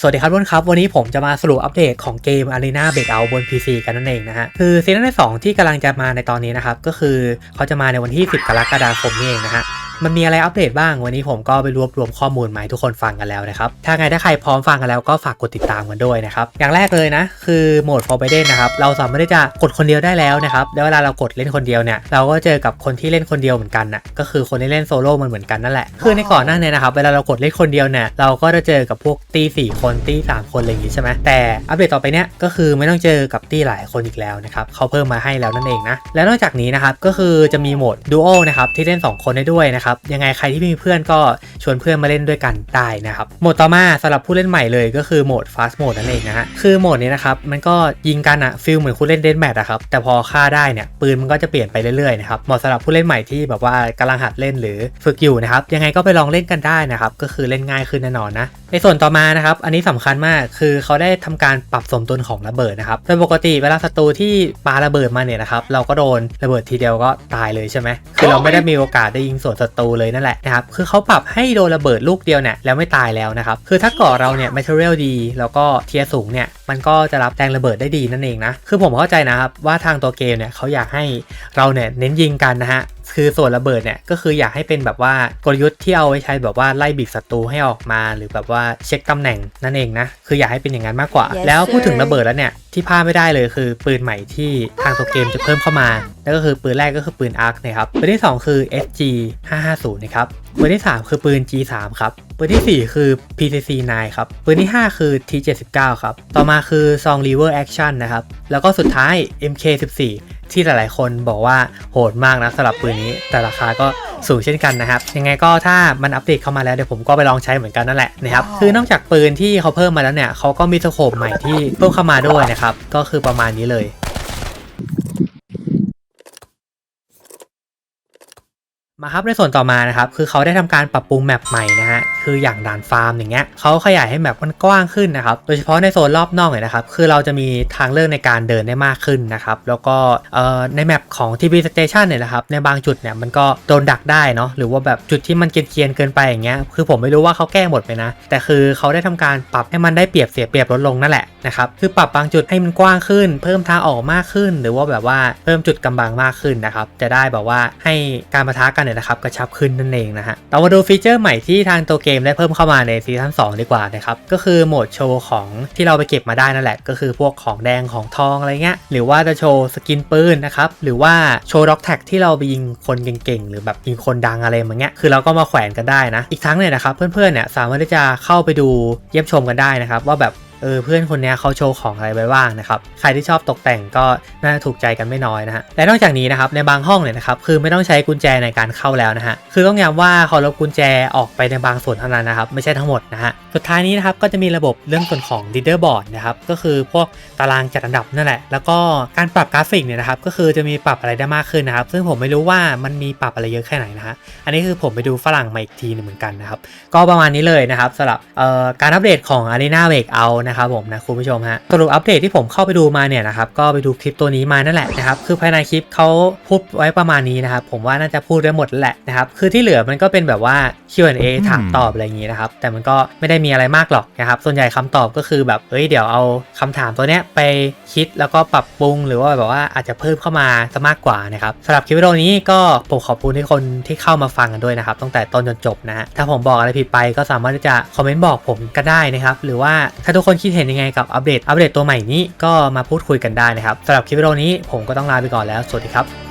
สวัสดีครับทุกคนครับ วันนี้ผมจะมาสรุปอัปเดตของเกม Arena Breakout บน PC กันนั่นเองนะฮะ คือซีซั่นที่2ที่กำลังจะมาในตอนนี้นะครับ ก็คือเขาจะมาในวันที่ 10 กรกฎาคมนี่เองนะฮะ มันมีอะไรอัปเดตบ้างวันนี้ผมก็ไปรวบรวมข้อมูลมาให้ทุกคนฟังกันแล้วนะครับ ถ้าไงถ้าใครพร้อมฟังกันแล้วก็ฝากกดติดตามกันด้วยนะครับ อย่างแรกเลยนะ คือโหมด Forbidden นะครับ เราสามารถที่จะกดคนเดียวได้แล้วนะครับ แล้วเวลาเรากดเล่นคนเดียวเนี่ย เราก็เจอกับคนที่เล่นคนเดียวเหมือนกันน่ะก็คือคนที่เล่นโซโล่มันเหมือนกันนั่นแหละ คือในก่อนหน้าเนี้นะครับ เวลาเรากดเล่นคนเดียวเนี่ย เราก็จะเจอกับพวกตีสี่คนตีสามคนอะไรอย่างงี้ใช่ไหมแต่อัปเดตต่อไปเนี้ยก็คือไม่ต้องเจอกับตีหลายคนอีกแล้วนะครับเขาเพิ่มมาให้แล้วนั่นเองนะ และนอกจากนี้นะครับก็คือจะมีโหมดดูโอนะครับที่เล่น 2 คนได้ด้วยนะครับยังไงใครที่ไม่มีเพื่อนก็ชวนเพื่อนมาเล่นด้วยกันได้นะครับ โหมดต่อมาสำหรับผู้เล่นใหม่เลยก็คือโหมด fast mode นั่นเองนะฮะ คือโหมดนี้นะครับ มันก็ยิงกันอะฟิลเหมือนคุณเล่นเดนแมทอะครับ แต่พอฆ่าได้เนี่ยปืนมันก็จะเปลี่ยนไปเรื่อยๆนะครับ เหมาะสำหรับผู้เล่นใหม่ที่แบบว่ากำลังหัดเล่นหรือฝึกอยู่นะครับ ยังไงก็ไปลองเล่นกันได้นะครับ ก็คือเล่นง่ายขึ้นแน่นอนนะ ในส่วนต่อมานะครับ อันนี้สำคัญมากคือเขาได้ทำการปรับสมดุลของระเบิดนะครับ โดยปกติเวลาศัตรูที่ปาระเบิดมาเนี่ยนะครับ เราก็โดนระเบิดทีเดียวก็ตายเลยใช่ไหมคือเราไม่ได้มีโอกาสได้ยิงสวนศัตูเลยนั่นแหละนะครับคือเขาปรับให้โดนระเบิดลูกเดียวเนี่ยแล้วไม่ตายแล้วนะครับคือถ้าก่อเราเนี่ยแมทเทอเรียลดี แล้วก็เทียสูงเนี่ยมันก็จะรับแรงระเบิดได้ดีนั่นเองนะคือผมเข้าใจนะครับว่าทางตัวเกมเนี่ยเขาอยากให้เราเนี่ยเน้นยิงกันนะฮะ คือส่วนระเบิดเนี่ยก็คืออยากให้เป็นแบบว่ากลยุทธ์ที่เอาไว้ใช้แบบว่าไล่บีบศัตรูให้ออกมา หรือแบบว่าเช็คตำแหน่งนั่นเองนะคืออยากให้เป็นอย่างนั้นมากกว่า Yes, แล้วพูดถึง sir ระเบิดแล้วเนี่ยที่พลาดไม่ได้เลยคือปืนใหม่ที่ทางตัวเกมจะเพิ่มเข้ามานั่นก็คือปืนแรกก็คือปืนอาร์คนะครับปืนที่สองคือ SG 550นะครับปืนที่สามคือปืน G3 ครับปืนที่สี่คือ PCC 9ครับปืนที่ห้าคือ T79 ครับต่อมาคือ Song River Action นะครับแล้วก็สุดท้าย MK14 ที่หลายๆ คนบอกว่าโหดมากนะสำหรับปืนนี้ แต่ราคาก็สูงเช่นกันนะครับ ยังไงก็ถ้ามันอัปเดตเข้ามาแล้วเดี๋ยวผมก็ไปลองใช้เหมือนกันนั่นแหละนะครับ คือนอกจากปืนที่เขาเพิ่มมาแล้วเนี่ยเขาก็มีสโคปใหม่ที่เพิ่มเข้ามาด้วยนะครับ ก็คือประมาณนี้เลยมาครับในส่วนต่อมานะครับคือเขาได้ทำการปรับปรุงแมปใหม่นะฮะ คืออย่างด่านฟาร์มอย่างเงี้ยเขาขยายให้แมปมันกว้างขึ้นนะครับ โดยเฉพาะในโซนรอบนอกเนี่ยนะครับ คือเราจะมีทางเลือกในการเดินได้มากขึ้นนะครับ แล้วก็ในแมปของ TB Station เนี่ยนะครับ ในบางจุดเนี่ยมันก็โดนดักได้เนาะ หรือว่าแบบจุดที่มันเกรียนเกินไปอย่างเงี้ย คือผมไม่รู้ว่าเขาแก้หมดไปนะ แต่คือเขาได้ทำการปรับให้มันได้เปรียบเสียเปรียบลดลงนั่นแหละนะครับ คือปรับบางจุดให้มันกว้างขึ้น เพิ่มทางออกมากขึ้น หรือว่าแบบว่าเพิ่มจุดกำบังมากขึ้นนะครับ จะได้แบบว่าให้การประทะกันเนี่ยนะครับกระชับขึ้นนั่นเองนะฮะเรามาดูฟีเจอร์ใหม่ที่ทางตัวเกมได้เพิ่มเข้ามาในซีซั่น2ดีกว่านะครับ ก็คือโหมดโชว์ของที่เราไปเก็บมาได้นั่นแหละ ก็คือพวกของแดงของทองอะไรเงี้ย หรือว่าจะโชว์สกินปืนนะครับ หรือว่าโชว์ด็อกแท็กที่เราไปยิงคนเก่งๆ หรือแบบยิงคนดังอะไรอย่างเงี้ย คือเราก็มาแขวนกันได้นะ อีกทั้งเนี่ยนะครับเพื่อนๆเนี่ยสามารถที่จะเข้าไปดูเยี่ยมชมกันได้นะครับว่าแบบ เออเพื่อนคนนี้เขาโชว์ของอะไรไว้บ้างนะครับ ใครที่ชอบตกแต่งก็น่าจะถูกใจกันไม่น้อยนะฮะและนอกจากนี้นะครับในบางห้องเนี่ยนะครับคือไม่ต้องใช้กุญแจในการเข้าแล้วนะฮะคือต้องย้ำว่าเขาลบกุญแจออกไปในบางส่วนเท่านั้นนะครับไม่ใช่ทั้งหมดนะฮะสุดท้ายนี้นะครับก็จะมีระบบเรื่องส่วนของ leaderboard นะครับก็คือพวกตารางจัดอันดับนั่นแหละ แล้วก็การปรับกราฟิกเนี่ยนะครับก็คือจะมีปรับอะไรได้มากขึ้นนะครับ ซึ่งผมไม่รู้ว่ามันมีปรับอะไรเยอะแค่ไหนนะฮะอันนี้คือผมไปดูฝรั่งมาอีกทีนึงเหมือนกันนะครับก็ประมาณนี้เลยนะครับสำหรับเอ่อการอัปเดตของ Arena Breakout นะครับผมนะคุณผู้ชมฮะสรุปอัปเดตที่ผมเข้าไปดูมาเนี่ยนะครับก็ไปดูคลิปตัวนี้มานั่นแหละนะครับคือภายในคลิปเขาพูดไว้ประมาณนี้นะครับผมว่าน่าจะพูดได้หมดแล้วแหละนะครับคือที่เหลือมันก็เป็นแบบว่า Q&A ถามตอบอะไรอย่างนี้นะครับแต่มันก็ไม่ได้มีอะไรมากหรอกนะครับส่วนใหญ่คำตอบก็คือแบบเอ้ยเดี๋ยวเอาคำถามตัวเนี้ยไปคิดแล้วก็ปรับปรุงหรือว่าแบบว่าอาจจะเพิ่มเข้ามาซะมากกว่านะครับสำหรับคลิปวิดีโอนี้ก็ผมขอบคุณที่คนที่เข้ามาฟังกันด้วยนะครับตั้งแต่ต้นจนจบนะฮะถ้าผมบอกอะไรผิดไปก็สามารถที่จะคอมเมนต์บอกผมก็ได้นะครับหรือว่าถ้าทุกคนคิดเห็นยังไงกับอัปเดตอัปเดตตัวใหม่นี้ก็มาพูดคุยกันได้นะครับสำหรับคลิปวิดีโอนี้ผมก็ต้องลาไปก่อนแล้วสวัสดีครับ